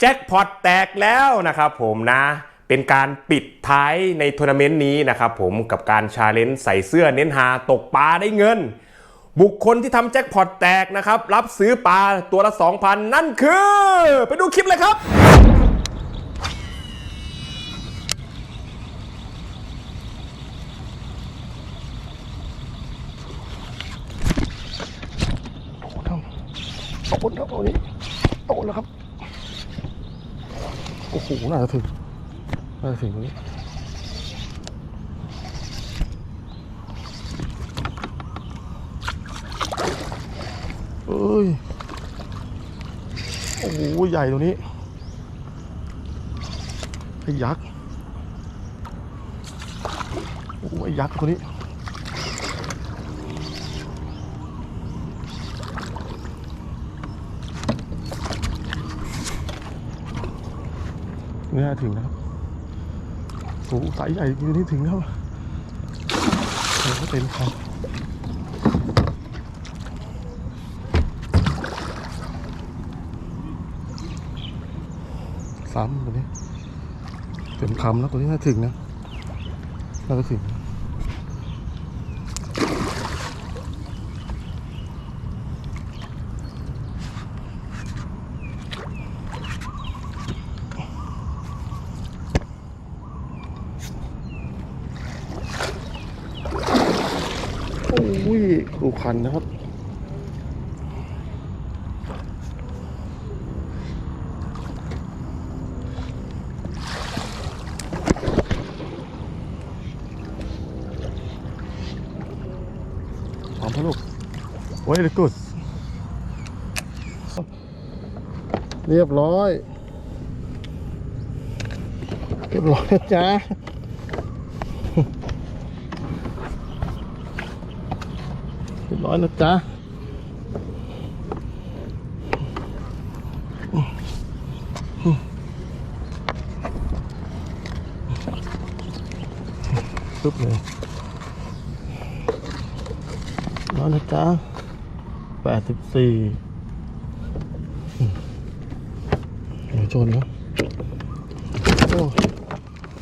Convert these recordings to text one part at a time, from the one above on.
แจ็คพอตแตกแล้วนะครับผมนะเป็นการปิดท้ายในทัวร์นาเมนต์นี้นะครับผมกับการชาเลนจ์ใส่เสื้อเน้นหาตกปลาได้เงิน บุคคลที่ทำแจ็คพอตแตกนะครับ รับซื้อปลาตัวละ 2,000 นั่นคือ ไปดูคลิปเลยครับโตแล้วตัวนี้โตแล้วครับ โอ้โห น่าจะถึง น่าจะถึงตรงนี้เอ้ย โอ้โห ใหญ่ตัวนี้ไอ้ยักษ์ โอ้ไอ้ยักษ์ตัวนี้ ไม่น่าถึงนะครับโอ้สายใหญ่จริงๆนี่ถึงแล้วโอ้โหเต็มครับซ้ำตัวนี้เต็มคำแล้วตัวนี้น่าถึงนะน่าจะถึงโอ้ย ดูคันนะครับพร้อมพะลูกโอ้ยกุดเรียบร้อย เรียบร้อยนะจ๊ะ เรียบร้อยนะจ๊ะปึ๊บเลยร้อยนะจ๊ะแปดสิบสี่เดี๋ยวชนนะโอ้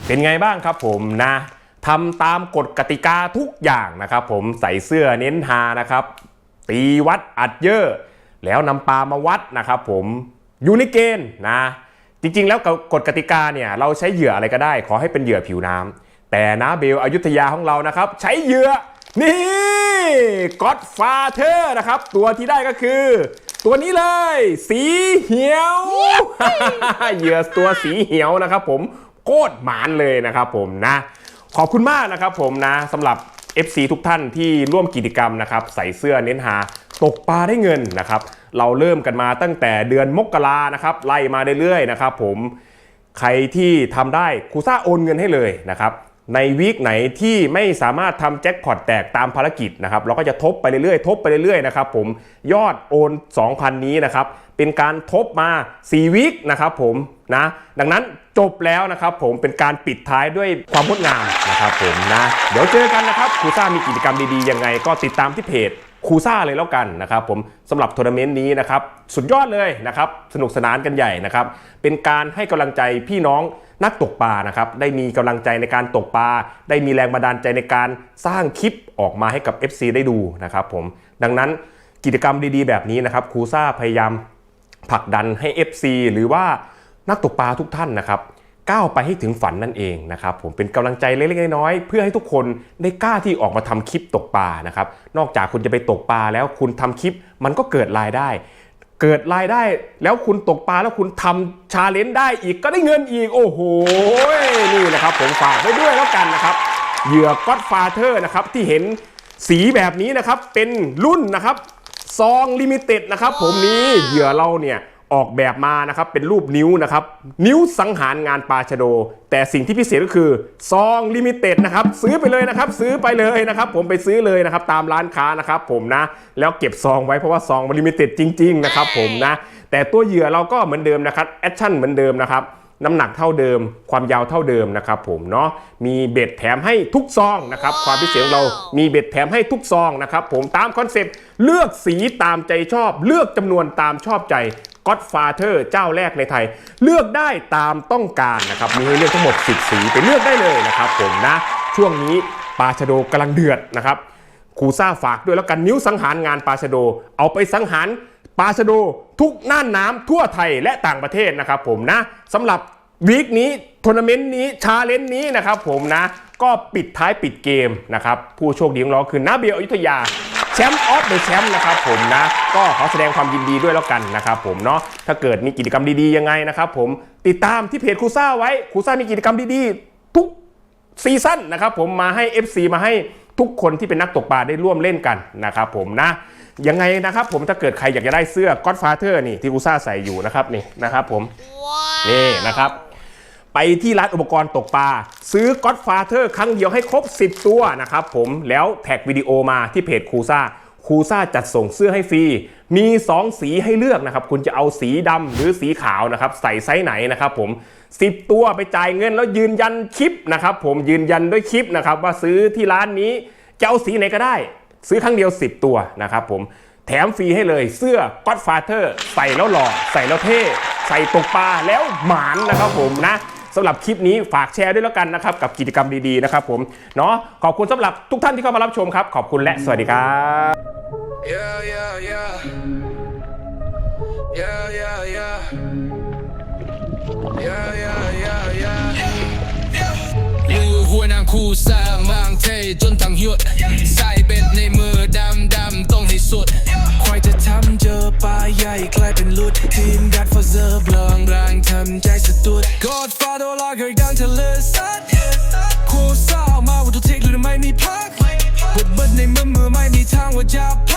เป็นไงบ้างครับผมนะ ทำตามกฎกติกาทุกอย่างนะครับ ผมใส่เสื้อเน้นหานะครับ ตีวัดอัดเยอะ แล้วนำปลามาวัดนะครับ ผมอยู่ในเกณฑ์นะ จริงๆ แล้วกฎกติกาเนี่ยเราใช้เหยื่ออะไรก็ได้ ขอให้เป็นเหยื่อผิวน้ำแต่นะเบลอยุธยาของเรานะครับ ใช้เหยื่อนี่ก็อดฟาเธอร์นะครับ ตัวที่ได้ก็คือ ตัวนี้เลย สีเหียว เหยื่อตัวสีเหียวนะครับ ผมโคตรหมานเลยนะครับผมนะ ขอบคุณมากนะครับผมนะสำหรับ FC ทุกท่านที่ร่วมกิจกรรมนะครับใส่เสื้อเน้นหาตกปลาได้เงินนะครับ เราเริ่มกันมาตั้งแต่เดือนมกรานะครับไล่มาเรื่อยๆนะครับผมใครที่ทำได้ครูซ่าโอนเงินให้เลยนะครับในวีคไหนที่ไม่สามารถทำแจ็คพอตแตกตามภารกิจนะครับเราก็จะทบไปเรื่อยๆ ทบไปเรื่อยๆนะครับผมยอดโอน 2,000 นี้นะครับเป็นการทบมา 4 วีคนะครับผม นะ ดังนั้นจบแล้วนะครับผมเป็นการปิดท้ายด้วยความงดงามนะครับผมนะ เดี๋ยวเจอกันนะครับครูซ่ามีกิจกรรมดีๆยังไง ก็ติดตามที่เพจครูซ่าเลยแล้วกันนะครับผมสำหรับทัวร์นาเมนต์นี้นะครับสุดยอดเลยนะครับสนุกสนานกันใหญ่นะครับเป็นการให้กำลังใจพี่น้องนักตกปลานะครับได้มีกำลังใจในการตกปลาได้มีแรงบันดาลใจในการสร้างคลิปออกมาให้กับ FC ได้ดูนะครับผมดังนั้นกิจกรรมดีๆ แบบนี้นะครับครูซ่าพยายามผลักดันให้ FC หรือว่า นักตกปลาทุกท่านนะครับก้าวไปให้ถึงฝันนั่นเองนะครับผมเป็นกำลังใจเล็กๆน้อยๆเพื่อให้ทุกคนได้กล้าที่ออกมาทำคลิปตกปลานะครับนอกจากคุณจะไปตกปลาแล้วคุณทำคลิปมันก็เกิดรายได้ เกิดรายได้แล้วคุณตกปลาแล้วคุณทำชาเลนจ์ได้อีกก็ได้เงินอีกโอ้โหนี่นะครับผมฝากไว้ด้วยแล้วกันนะครับเหยื่อก็อดฟาเธอร์นะครับที่เห็นสีแบบนี้นะครับเป็นรุ่นนะครับซองลิมิเต็ดนะครับผมนี้เหยื่อเราเนี่ย ออกแบบมานะครับเป็นรูปนิ้วนะครับ นิ้วสังหารงานปลาชโด แต่สิ่งที่พิเศษก็คือซองลิมิเต็ดนะครับซื้อไปเลยนะครับ ซื้อไปเลยนะครับ ผมไปซื้อเลยนะครับ ตามร้านค้านะครับ ผมนะ แล้วเก็บซองไว้เพราะว่าซองมันลิมิเต็ดจริง ๆ นะครับ ผมนะ แต่ตัวเหยื่อเราก็เหมือนเดิมนะครับแอคชั่นเหมือนเดิมนะครับน้ำหนักเท่าเดิม ความยาวเท่าเดิมนะครับผมเนาะมีเบ็ดแถมให้ทุกซองนะครับ ความพิเศษของเรามีเบ็ดแถมให้ทุกซองนะครับ ผมตามคอนเซ็ปต์เลือกสีตามใจชอบ เลือกจำนวนตามชอบใจ Godfather เจ้าแรกในไทย เลือกได้ตามต้องการนะครับมีให้เลือกทั้งหมด 10 สีไปเลือกได้เลยนะครับผมนะช่วงนี้ปาชโดกำลังเดือดนะครับครูซ่าฝากด้วยแล้วกันนิ้วสังหารงานปาชโด เอาไปสังหารปาชโดทุกน่านน้ำทั่วไทยและต่างประเทศนะครับผมนะสำหรับวีคนี้ทัวร์นาเมนต์นี้ชาเลนจ์นี้นะครับผมนะ ก็ปิดท้ายปิดเกมนะครับผู้โชคดีของเราคือนาเบลอยุธยา แชมป์ออฟเดอะแชมป์นะครับผมนะ ก็ขอแสดงความยินดีด้วยแล้วกันนะครับผมเนาะถ้าเกิดมีกิจกรรมดีๆยังไงนะครับผมติดตามที่เพจครูซ่าไว้ครูซ่ามีกิจกรรมดีๆ ทุกซีซั่นนะครับผมมาให้ FC มาให้ทุกคนที่เป็นนักตกปลาได้ร่วมเล่นกันนะครับผมนะยังไงนะครับผมถ้าเกิดใครอยากจะได้เสื้อ Godfather นี่ที่ครูซ่าใส่อยู่นะครับนี่นะครับผมนี่นะครับ ไปที่ร้านอุปกรณ์ตกปลาซื้อ Godfather ครั้งเดียวให้ครบ 10 ตัวนะครับผมแล้วแท็กวิดีโอมาที่เพจครูซ่าครูซ่าจัดส่งเสื้อให้ฟรี มี 2 สีให้เลือกนะครับ คุณจะเอาสีดำหรือสีขาวนะครับ ใส่ไซส์ไหนนะครับผม 10 ตัวไปจ่ายเงินแล้วยืนยันคลิปนะครับผมยืนยันด้วยคลิปนะครับ ว่าซื้อที่ร้านนี้จะเอาสีไหนก็ได้ ซื้อครั้งเดียว 10 ตัวนะครับผมแถมฟรีให้เลยเสื้อ Godfather ใส่แล้วหล่อใส่แล้วเท่ ใส่ตกปลาแล้วหมานนะครับผมนะ สำหรับคลิปนี้ฝากแชร์ด้วยแล้วกันนะครับกับกิจกรรมดีๆนะครับผมเนาะขอบคุณสำหรับทุกท่านที่เข้ามารับชมครับขอบคุณและสวัสดีครับ Yeah, yeah, yeah. Yeah, yeah, yeah. Yeah, yeah, yeah, yeah. มือหัวนางคู่สร้ ในเมือมือไม่มีทางว่าจะ